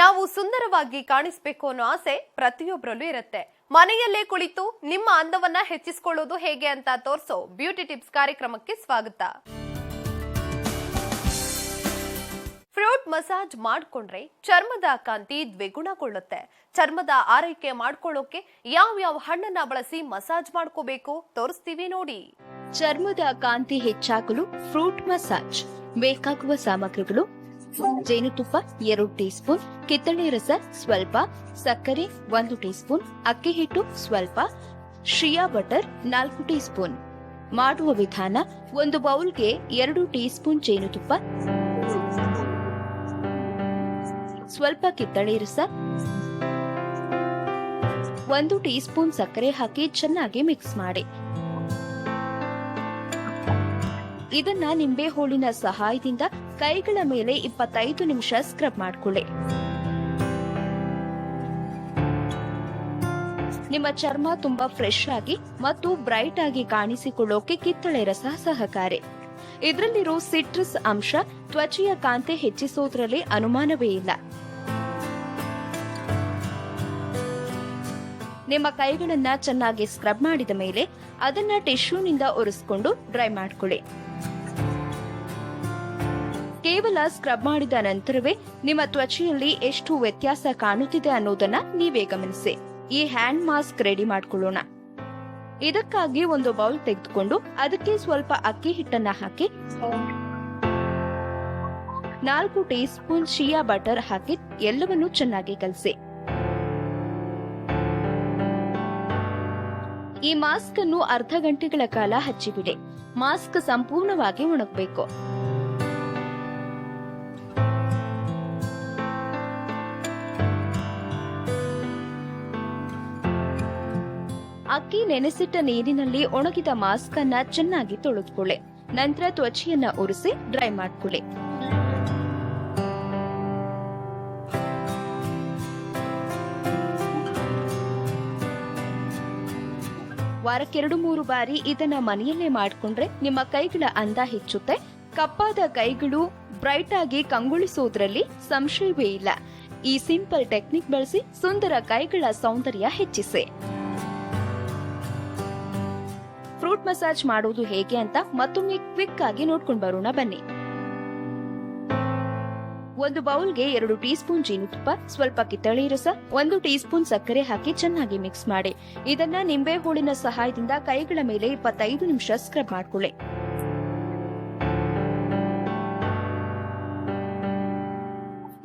ನಾವು ಸುಂದರವಾಗಿ ಕಾಣಿಸ್ಬೇಕು ಅನ್ನೋ ಆಸೆ ಪ್ರತಿಯೊಬ್ಬರಲ್ಲೂ ಇರುತ್ತೆ. ಮನೆಯಲ್ಲೇ ಕುಳಿತು ನಿಮ್ಮ ಅಂದವನ್ನ ಹೆಚ್ಚಿಸಿಕೊಳ್ಳೋದು ಹೇಗೆ ಅಂತ ತೋರಿಸೋ ಬ್ಯೂಟಿ ಟಿಪ್ಸ್ ಕಾರ್ಯಕ್ರಮಕ್ಕೆ ಸ್ವಾಗತ. ಫ್ರೂಟ್ ಮಸಾಜ್ ಮಾಡಿಕೊಂಡ್ರೆ ಚರ್ಮದ ಕಾಂತಿ ದ್ವಿಗುಣಗೊಳ್ಳುತ್ತೆ. ಚರ್ಮದ ಆರೈಕೆ ಮಾಡ್ಕೊಳ್ಳೋಕೆ ಯಾವ ಯಾವ ಹಣ್ಣನ್ನ ಬಳಸಿ ಮಸಾಜ್ ಮಾಡ್ಕೋಬೇಕು ತೋರಿಸ್ತೀವಿ ನೋಡಿ. ಚರ್ಮದ ಕಾಂತಿ ಹೆಚ್ಚಾಗಲು ಫ್ರೂಟ್ ಮಸಾಜ್ ಬೇಕಾಗುವ ಸಾಮಗ್ರಿಗಳು ಜೇನುತುಪ್ಪ ಎರಡು ಟೀ ಸ್ಪೂನ್ ಕಿತ್ತಳೆ ರಸ ಸ್ವಲ್ಪ, ಸಕ್ಕರೆ ಒಂದು ಟೀ ಸ್ಪೂನ್ ಅಕ್ಕಿ ಹಿಟ್ಟು ಸ್ವಲ್ಪ, ಶ್ರಿಯಾ ಬಟರ್ ನಾಲ್ಕು ಟೀ ಸ್ಪೂನ್ ಮಾಡುವ ವಿಧಾನ, ಒಂದು ಬೌಲ್ಗೆ ಎರಡು ಟೀ ಸ್ಪೂನ್ ಜೇನುತುಪ್ಪ ಸ್ವಲ್ಪ ಕಿತ್ತಳೆ ರಸ, ಒಂದು ಟೀ ಸ್ಪೂನ್ ಸಕ್ಕರೆ ಹಾಕಿ ಚೆನ್ನಾಗಿ ಮಿಕ್ಸ್ ಮಾಡಿ. ಇದನ್ನ ನಿಂಬೆ ಹೋಳಿನ ಸಹಾಯದಿಂದ ಕೈಗಳ ಮೇಲೆ ಇಪ್ಪತ್ತೈದು ನಿಮಿಷ ಸ್ಕ್ರಬ್ ಮಾಡಿಕೊಳ್ಳಿ. ನಿಮ್ಮ ಚರ್ಮ ತುಂಬಾ ಫ್ರೆಶ್ ಆಗಿ ಮತ್ತು ಬ್ರೈಟ್ ಆಗಿ ಕಾಣಿಸಿಕೊಳ್ಳೋಕೆ ಕಿತ್ತಳೆ ರಸ ಸಹಕಾರಿ. ಇದರಲ್ಲಿರೋ ಸಿಟ್ರಸ್ ಅಂಶ ತ್ವಚೆಯ ಕಾಂತೆ ಹೆಚ್ಚಿಸೋದ್ರಲ್ಲಿ ಅನುಮಾನವೇ ಇಲ್ಲ. ನಿಮ್ಮ ಕೈಗಳನ್ನ ಚೆನ್ನಾಗಿ ಸ್ಕ್ರಬ್ ಮಾಡಿದ ಮೇಲೆ ಅದನ್ನ ಟಿಶ್ಯೂನಿಂದ ಒರೆಸ್ಕೊಂಡು ಡ್ರೈ ಮಾಡ್ಕೊಳ್ಳಿ. ಕೇವಲ ಸ್ಕ್ರಬ್ ಮಾಡಿದ ನಂತರವೇ ನಿಮ್ಮ ತ್ವಚೆಯಲ್ಲಿ ಎಷ್ಟು ವ್ಯತ್ಯಾಸ ಕಾಣುತ್ತಿದೆ ಅನ್ನೋದನ್ನ ನೀವೇ ಗಮನಿಸಿ. ಈ ಹ್ಯಾಂಡ್ ಮಾಸ್ಕ್ ರೆಡಿ ಮಾಡ್ಕೊಳ್ಳೋಣ. ಇದಕ್ಕಾಗಿ ಒಂದು ಬೌಲ್ ತೆಗೆದುಕೊಂಡು ಅದಕ್ಕೆ ಸ್ವಲ್ಪ ಅಕ್ಕಿ ಹಿಟ್ಟನ್ನ ಹಾಕಿ ನಾಲ್ಕು ಟೀ ಸ್ಪೂನ್ ಶಿಯಾ ಬಟರ್ ಹಾಕಿ ಎಲ್ಲವನ್ನೂ ಚೆನ್ನಾಗಿ ಕಲಸಿ. ಈ ಮಾಸ್ಕ್ ಅನ್ನು ಅರ್ಧ ಗಂಟೆಗಳ ಕಾಲ ಹಚ್ಚಿಬಿಡಿ. ಮಾಸ್ಕ್ ಸಂಪೂರ್ಣವಾಗಿ ಒಣಗಬೇಕು. ಅಕ್ಕಿ ನೆನೆಸಿಟ್ಟ ನೀರಿನಲ್ಲಿ ಒಣಗಿದ ಮಾಸ್ಕ್ ಅನ್ನ ಚೆನ್ನಾಗಿ ತೊಳೆದುಕೊಳ್ಳಿ. ನಂತರ ತ್ವಚೆಯನ್ನ ಉರಿಸಿ ಡ್ರೈ ಮಾಡ್ಕೊಳ್ಳಿ. ವಾರಕ್ಕೆರಡು ಮೂರು ಬಾರಿ ಇದನ್ನ ಮನೆಯಲ್ಲೇ ಮಾಡಿಕೊಂಡ್ರೆ ನಿಮ್ಮ ಕೈಗಳ ಅಂದ ಹೆಚ್ಚುತ್ತೆ. ಕಪ್ಪಾದ ಕೈಗಳು ಬ್ರೈಟ್ ಆಗಿ ಕಂಗೊಳಿಸೋದ್ರಲ್ಲಿ ಸಂಶಯವೇ ಇಲ್ಲ. ಈ ಸಿಂಪಲ್ ಟೆಕ್ನಿಕ್ ಬಳಸಿ ಸುಂದರ ಕೈಗಳ ಸೌಂದರ್ಯ ಹೆಚ್ಚಿಸಿ. ಫ್ರೂಟ್ ಮಸಾಜ್ ಮಾಡೋದು ಹೇಗೆ ಅಂತ ಮತ್ತೊಮ್ಮೆ ಕ್ವಿಕ್ ಆಗಿ ನೋಡ್ಕೊಂಡು ಬರೋಣ ಬನ್ನಿ. ಒಂದು ಬೌಲ್ಗೆ ಎರಡು ಟೀ ಸ್ಪೂನ್ ಜೇನುತುಪ್ಪ ಸ್ವಲ್ಪ ಕಿತ್ತಳೆ ರಸ, ಒಂದು ಟೀ ಸ್ಪೂನ್ ಸಕ್ಕರೆ ಹಾಕಿ ಚೆನ್ನಾಗಿ ಮಿಕ್ಸ್ ಮಾಡಿ. ಇದನ್ನ ನಿಂಬೆ ಹೂಳಿನ ಸಹಾಯದಿಂದ ಕೈಗಳ ಮೇಲೆ ಇಪ್ಪತ್ತೈದು ನಿಮಿಷ ಸ್ಕ್ರಬ್ ಮಾಡ್ಕೊಳ್ಳಿ.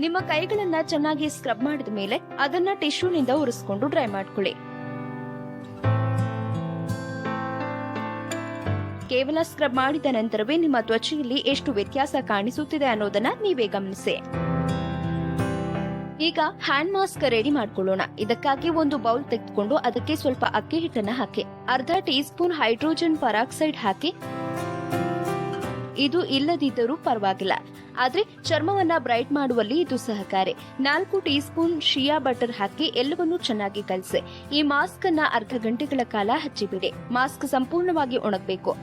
ನಿಮ್ಮ ಕೈಗಳನ್ನ ಚೆನ್ನಾಗಿ ಸ್ಕ್ರಬ್ ಮಾಡಿದ ಮೇಲೆ ಅದನ್ನ ಟಿಶ್ಯೂನಿಂದ ಉರಿಸ್ಕೊಂಡು ಡ್ರೈ ಮಾಡ್ಕೊಳ್ಳಿ. ಕೇವಲ ಸ್ಕ್ರಬ್ ಮಾಡಿದ ನಂತರವೇ ನಿಮ್ಮ ತ್ವಚೆಯಲ್ಲಿ ಎಷ್ಟು ವ್ಯತ್ಯಾಸ ಕಾಣಿಸುತ್ತಿದೆ ಅನ್ನೋದನ್ನ ನೀವೇ ಗಮನಿಸಿ. ಈಗ ಹ್ಯಾಂಡ್ ಮಾಸ್ಕ್ ರೆಡಿ ಮಾಡ್ಕೊಳ್ಳೋಣ. ಇದಕ್ಕಾಗಿ ಒಂದು ಬೌಲ್ ತೆಗೆದುಕೊಂಡು ಅದಕ್ಕೆ ಸ್ವಲ್ಪ ಅಕ್ಕಿ ಹಿಟ್ಟನ್ನ ಹಾಕಿ. ಅರ್ಧ ಟೀ ಸ್ಪೂನ್ ಹೈಡ್ರೋಜನ್ ಪರಾಕ್ಸೈಡ್ ಹಾಕಿ. ಇದು ಇಲ್ಲದಿದ್ದರೂ ಪರವಾಗಿಲ್ಲ. ಆದರೆ ಚರ್ಮವನ್ನ ಬ್ರೈಟ್ ಮಾಡುವಲ್ಲಿ ಇದು ಸಹಕಾರಿ. ನಾಲ್ಕು ಟೀ ಸ್ಪೂನ್ ಶಿಯಾ ಬಟರ್ ಹಾಕಿ ಎಲ್ಲವನ್ನೂ ಚೆನ್ನಾಗಿ ಕಲಸಿ. ಈ ಮಾಸ್ಕ್ ಅನ್ನ ಅರ್ಧ ಗಂಟೆಗಳ ಕಾಲ ಹಚ್ಚಿಬಿಡಿ. ಮಾಸ್ಕ್ ಸಂಪೂರ್ಣವಾಗಿ ಒಣಗಬೇಕು.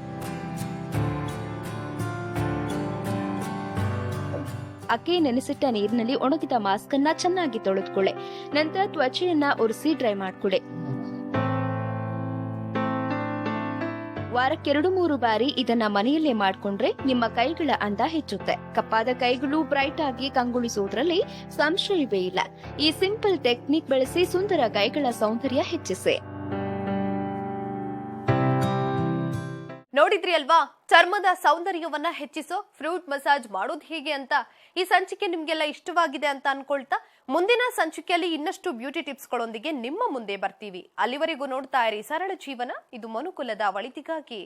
ಅಕ್ಕಿ ನೆನೆಸಿಟ್ಟ ನೀರಿನಲ್ಲಿ ಒಣಗಿದ ಮಾಸ್ಕ್ ಅನ್ನ ಚೆನ್ನಾಗಿ ತೊಳೆದುಕೊಳ್ಳಿ. ನಂತರ ತ್ವಚೆಯನ್ನ ಒರೆಸಿ ಡ್ರೈ ಮಾಡ್ಕೊಳ್ಳಿ ವಾರಕ್ಕೆರಡು ಮೂರು ಬಾರಿ ಇದನ್ನ ಮನೆಯಲ್ಲೇ ಮಾಡ್ಕೊಂಡ್ರೆ ನಿಮ್ಮ ಕೈಗಳ ಅಂದ ಹೆಚ್ಚುತ್ತೆ. ಕಪ್ಪಾದ ಕೈಗಳು ಬ್ರೈಟ್ ಆಗಿ ಕಂಗೊಳಿಸುವುದರಲ್ಲಿ ಸಂಶಯವೇ ಇಲ್ಲ. ಈ ಸಿಂಪಲ್ ಟೆಕ್ನಿಕ್ ಬಳಸಿ ಸುಂದರ ಕೈಗಳ ಸೌಂದರ್ಯ ಹೆಚ್ಚಿಸಿ. ನೋಡಿದ್ರಿ ಅಲ್ವಾ? ಚರ್ಮದ ಸೌಂದರ್ಯವನ್ನ ಹೆಚ್ಚಿಸೋ ಫ್ರೂಟ್ ಮಸಾಜ್ ಮಾಡೋದು ಹೇಗೆ ಅಂತ. ಈ ಸಂಚಿಕೆ ನಿಮ್ಗೆಲ್ಲ ಇಷ್ಟವಾಗಿದೆ ಅಂತ ಅನ್ಕೊಳ್ತಾ ಮುಂದಿನ ಸಂಚಿಕೆಯಲ್ಲಿ ಇನ್ನಷ್ಟು ಬ್ಯೂಟಿ ಟಿಪ್ಸ್ಗಳೊಂದಿಗೆ ನಿಮ್ಮ ಮುಂದೆ ಬರ್ತೀವಿ. ಅಲ್ಲಿವರೆಗೂ ನೋಡ್ತಾ ಇರಿ ಸರಳ ಜೀವನ. ಇದು ಮನುಕುಲದ ಒಳಿತಿಗಾಗಿ